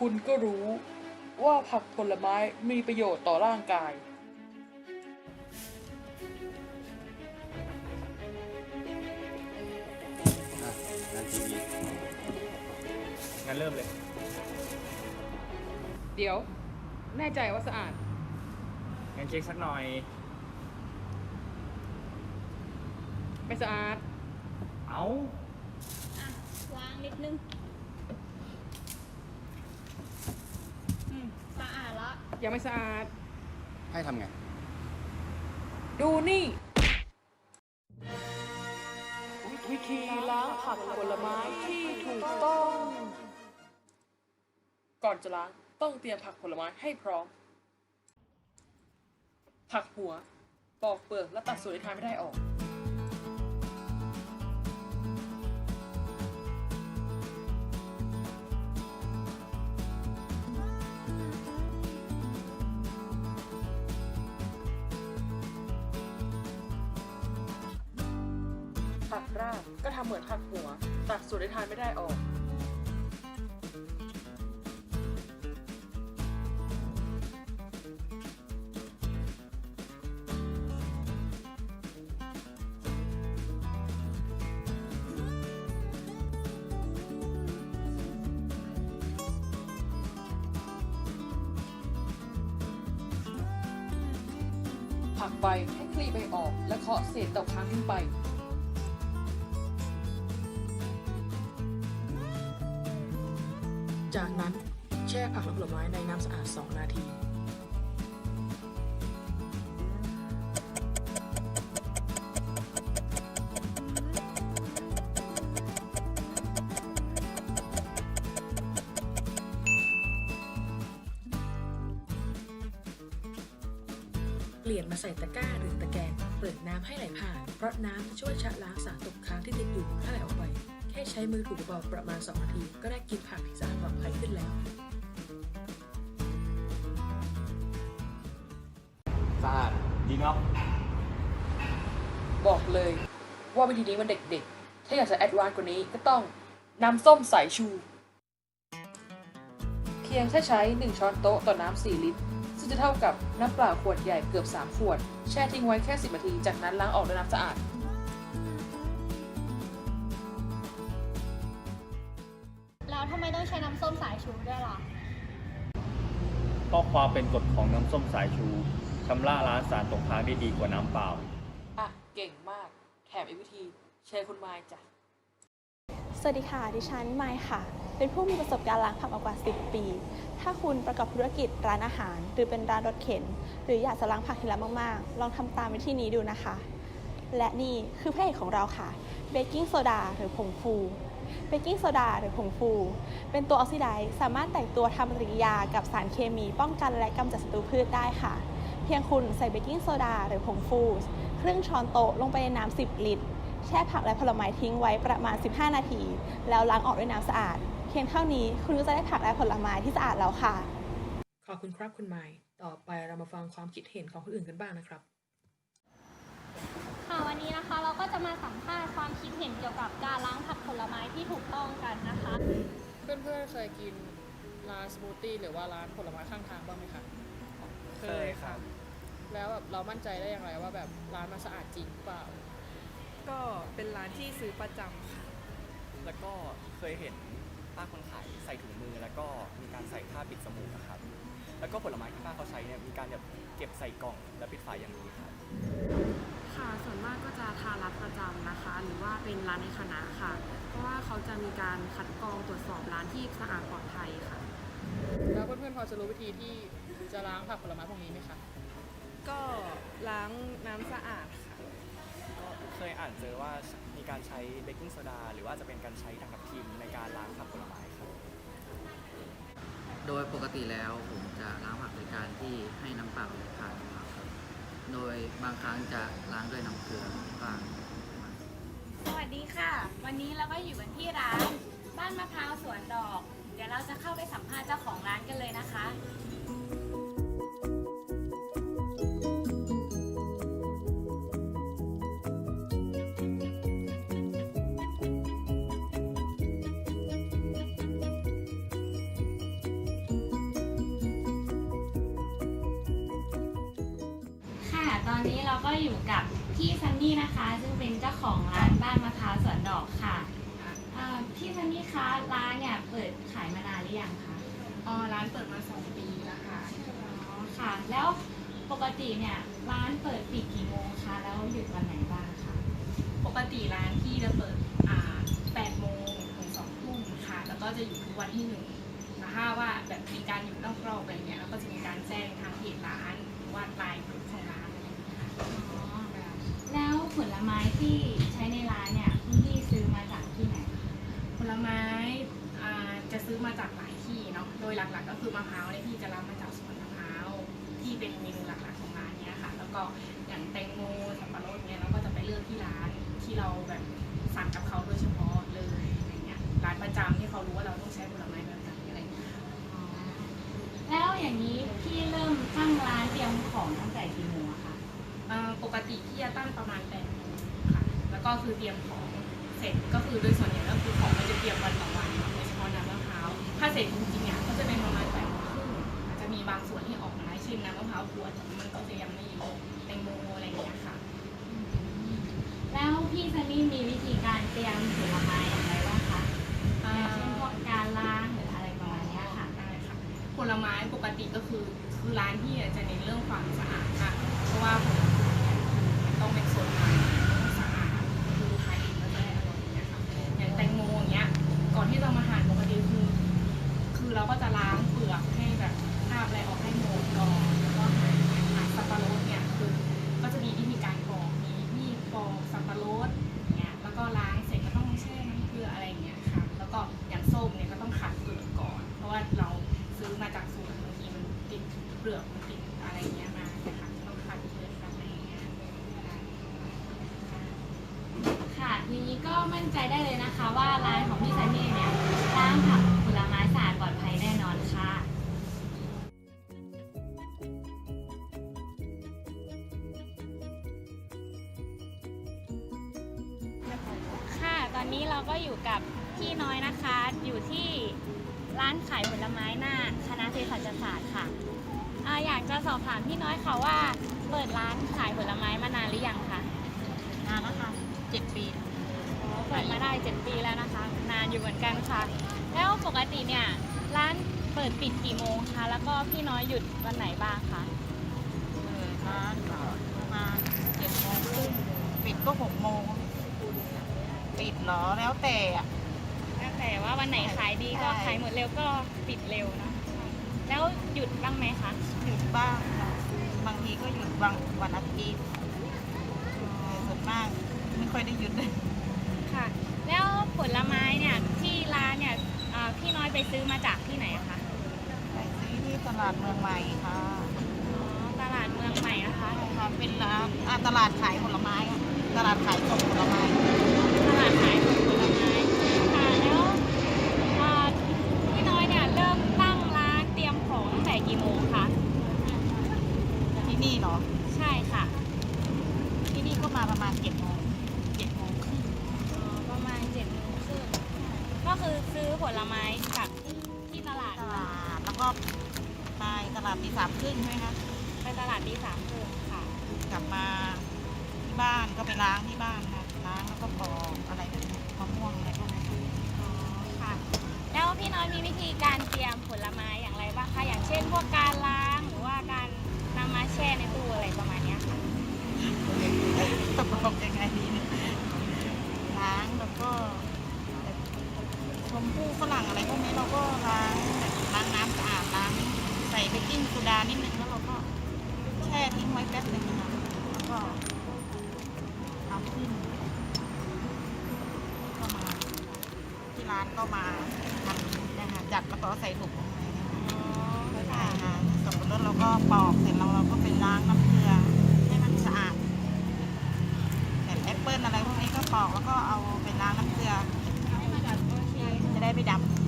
คุณก็รู้ว่าผักผลไม้มีประโยชน์ต่อร่างกาย อะงานทีวีงั้นเริ่มเลย เดี๋ยว แน่ใจว่าสะอาด งั้นเช็คสักหน่อย ไม่สะอาด เอา อะล้างนิดนึง อืมสะอาดละ ยังไม่สะอาด ให้ทำไง ดูนี่ วิธีล้างผักผลไม้ที่ถูกต้อง ก่อนจะล้างต้องเตรียมผักผลไม้ให้พร้อม ผักหัว ปอกเปลือกและตัดส่วนที่ทานไม่ได้ออก ผักรากก็ทำเหมือนผักหัว ตัดส่วนที่ทานไม่ได้ออก ผักใบให้คลี่ใบออก และเคาะเศษตกค้างขึ้นไป จากนั้นแช่ผักและผลไม้ในน้ำสะอาด 2 นาทีเปลี่ยนมาใส่ตะกร้าหรือตะแกรงเปิดน้ำให้ไหลผ่าน เพราะน้ำจะช่วยชะล้างสารตกค้างที่ติดอยู่ให้ไหลออกไป แค่ใช้มือถูเบาๆประมาณ 2 นาที ก็ได้กินผัก ขึ้นแล้ว สะอาดดีเนาะบอกเลยว่าวิธีนี้มันเด็กๆ ถ้าอยากจะแอดวานซ์กว่านี้ก็ต้องน้ำส้มสายชู เพียงแค่ใช้ 1 ช้อนโต๊ะต่อน้ำ 4 ลิตร ซึ่งจะเท่ากับน้ำเปล่าขวดใหญ่เกือบ 3 ขวด แช่ทิ้งไว้แค่ 10 นาที จากนั้นล้างออกด้วยน้ำสะอาด เพราะความเป็นกรดของน้ำส้มสายชูชำระล้างสารตกค้างได้ดีกว่าน้ำเปล่า อะ เก่งมาก แถมอีกวิธีเชิญคุณไมายจ้ะ สวัสดีค่ะ ดิฉันไมค์ค่ะ เป็นผู้มีประสบการณ์ล้างผักมากว่า 10 ปี ถ้าคุณประกอบธุรกิจร้านอาหาร หรือเป็นร้านรถเข็น หรืออยากจะล้างผักทีละมาก ๆ ลองทำตามวิธีนี้ดูนะคะ และนี่คือพระเอกของเราค่ะ เบกกิ้งโซดาหรือผงฟู เบกกิ้งโซดาหรือผงฟู เป็นตัวออกซิไดซ์สามารถแตกตัวทำปฏิกิริยากับสารเคมีป้องกันและกำจัดศัตรูพืชได้ค่ะ เพียงคุณใส่เบกกิ้งโซดาหรือผงฟู ครึ่งช้อนโต๊ะลงไปในน้ำ 10 ลิตร แช่ผักและผลไม้ทิ้งไว้ประมาณ 15 นาที แล้วล้างออกด้วยน้ำสะอาด เพียงเท่านี้คุณก็จะได้ผักและผลไม้ที่สะอาดแล้วค่ะ ขอบคุณครับคุณไมายต่อไปเรามาฟังความคิดเห็นของคนอื่นกันบ้างนะครับ ค่ะวันนี้นะคะเราก็จะมาสัมภาษณ์ความคิดเห็นเกี่ยวกับการล้างผักผลไม้ที่ถูกต้องกันนะคะ เพื่อนๆเคยกินร้านสมูทตี้หรือว่าร้านผลไม้ข้างทางบ้างไหมคะเคยครับแล้วแบบเรามั่นใจได้อย่างไรว่าแบบร้านมันสะอาดจริงหรือเปล่า ก็เป็นร้านที่ซื้อประจำค่ะ แล้วก็เคยเห็นป้าคนขายใส่ถุงมือ แล้วก็มีการใส่ผ้าปิดจมูกนะครับ แล้วก็ผลไม้ที่ป้าเขาใช้เนี่ยมีการแบบเก็บใส่กล่องและปิดฝาอย่างดีครับ ค่ะ ส่วนมากก็จะทานร้านประจำนะคะ หรือว่าเป็นร้านในคณะค่ะ เพราะว่าเขาจะมีการคัดกรองตรวจสอบร้านที่สะอาดปลอดภัยค่ะ แล้วเพื่อนๆพอจะรู้วิธีที่จะล้างผักผลไม้พวกนี้ไหมคะ ก็ล้างน้ำสะอาดค่ะ ก็เคยอ่านเจอว่ามีการใช้เบกกิ้งโซดาหรือว่าจะเป็นการใช้ด่างทับทิมในการล้างผักผลไม้ครับ โดยปกติแล้วผมจะล้างผักโดยการที่ให้น้ำเปล่าไหลผ่านออกมาครับ โดยบางครั้งจะล้างด้วยน้ำเกลือบ้างสวัสดีค่ะ วันนี้เราก็อยู่กันที่ร้าน บ้านมะพร้าวสวนดอก เดี๋ยวเราจะเข้าไปสัมภาษณ์เจ้าของร้านกันเลยนะคะ ตอนนี้เราก็อยู่กับพี่ซันนี่นะคะ ซึ่งเป็นเจ้าของร้านบ้านมะพร้าวสวนดอกค่ะเอ่อพี่ซันนี่คะร้านเนี่ยเปิดขายมานานหรือยังคะอ๋อร้านเปิดมา2ปีแล้วค่ะ อ๋อค่ะ แล้วปกติเนี่ยร้านเปิดปิดกี่โมงคะแล้วหยุดวันไหนบ้างคะปกติร้านที่จะเปิดอ่า8โมงถึง2ทุ่มค่ะ แล้วก็จะอยู่ทุกวันที่หนึ่งนะถ้าว่าแบบมีการอยู่นอกรอบอะไรเงี้ยแล้วก็จะมีการแจ้งทางเพจร้านหรือว่าไลน์กลุ่มของร้าน แล้วผลไม้ที่ใช้ในร้านเนี่ยคุณพี่ซื้อมาจากที่ไหน ผลไม้อ่าจะซื้อมาจากหลายที่เนาะ โดยหลักๆ ก็คือมะพร้าวเนี่ยพี่จะรับมาจากสวนมะพร้าวที่เป็นเมนูหลักๆของร้านเนี้ยค่ะ แล้วก็อย่างแตงโมสับปะรดเนี่ยเราก็จะไปเลือกที่ร้านที่เราแบบ ก็คือเตรียมของเสร็จก็คือโดยส่วนใหญ่ก็คือของมันจะเตรียมวันต่อวันเนาะโดยเฉพาะน้ำมะพร้าวถ้าเสร็จจริงๆเนี่ยก็จะเป็นประมาณแปดโมงครึ่งอาจจะมีบางส่วนที่ออกมาเช่นน้ำมะพร้าวขวดมันก็จะยังไม่เยอะแตงโมอะไรอย่างเงี้ยค่ะ แล้วพี่ซันนี่มีวิธีการเตรียมผลไม้อย่างไรบ้างคะออ่าย่างเช่นพวกการล้างหรืออะไรประมาณเนี้ยค่ะ ได้ค่ะผลไม้ปกติก็คือคือร้านพี่อะจะเน้นเรื่องความสะอาดค่ะเพราะว่าผลไม้ มั่นใจได้เลยนะคะ ว่าร้านของพี่ซันนี่เนี่ยล้างผักผลไม้สะอาดปลอดภัยแน่นอนค่ะ ค่ะ ตอนนี้เราก็อยู่กับพี่น้อยนะคะ อยู่ที่ร้านขายผลไม้หน้าคณะเภสัชศาสตร์ค่ะอาอยากจะสอบถามพี่น้อยค่ะว่า เปิดร้านขายผลไม้มานานหรือยังคะนานแล้วค่ะเจ็ดปี เปิดมาได้เจ็ดปีแล้วนะคะ นานอยู่เหมือนกันค่ะ แล้วปกติเนี่ยร้านเปิดปิดกี่โมงคะแล้วก็พี่น้อยหยุดวันไหนบ้างคะเปิดร้านก็ประมาณเจ็ดโมงครึ่งปิดก็หกโมงปิดเหรอแล้วแต่อะตั้งแต่ว่าวันไหนขายดีก็ใช่ขายหมดเร็วก็ปิดเร็วเนอะแล้วหยุดบ้างไหมคะหยุดบ้างค่ะบางทีก็หยุดบางวันอาทิตย์แต่ส่วนมากไม่ค่อยได้หยุดเลยค่ะแล้ว ผลไม้เนี่ยที่ร้านเนี่ยเอ่อพี่น้อยไปซื้อมาจากที่ไหนอะคะ ไปซื้อที่ตลาดเมืองใหม่ค่ะอ๋อ ตลาดเมืองใหม่นะคะใช่ค่ะเป็นร้านอ่าตลาดขายผลไม้อะตลาดขายส่งผลไม้าดตีสามครึ่งใช่ไหมคะไปตลาดที่สามครึ่งค่ะ กลับมาที่บ้านก็ไปล้างที่บ้านค่ะล้างแล้วก็ปอกอะไรแบบนี้มะม่วงอะไรพวกนี้ค่ะอ๋อค่ะ แล้วพี่น้อยมีวิธีการเตรียมผลไม้อย่างไรบ้างคะ อย่างเช่นพวกการล้างหรือว่าการนำมาแช่ในตู้อะไรประมาณเนี้ยค่ะ จะบอกยังไงดีเนี่ยล้างแล้วก็ชมพู่ฝรั่งอะไรพวกนี้เราก็ล้างแบบล้างน้ำสะอาดล้างใส่เบกกิ้งโซดานิดนึงแล้วเราก็แช่ทิ้งไว้แป๊บหนึงนะคะแล้วก็เอาขึ้นก็มา ที่ ร้านก็มาทำนะคะจัดแล้วก็ใส่ถุงอะไรอย่างเงี้ยค่ะอ๋อใช่ค่ะค่ะสับปะรดเราก็ปอกเสร็จแล้วเราก็ไปล้างน้ำเกลือให้มันสะอาดแบบแอปเปิ้ลอะไรพวกนี้ก็ปอกแล้วก็เอาไปล้างน้ำเกลือโอเคจะได้ไม่ดอ๋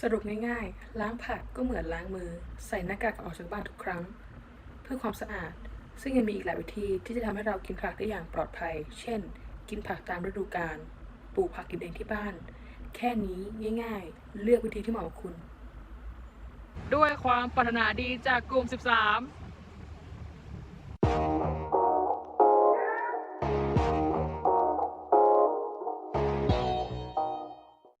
สรุปง่ายๆ ล้างผักก็เหมือนล้างมือ ใส่หน้ากากออกจากบ้านทุกครั้ง เพื่อความสะอาด ซึ่งยังมีอีกหลายวิธีที่จะทำให้เรากินผักได้อย่างปลอดภัย เช่น กินผักตามฤดูกาล ปลูกผักกินเองที่บ้าน แค่นี้ง่าย ๆ เลือกวิธีที่เหมาะกับคุณ ด้วยความปรารถนาดีจากกลุ่ม 13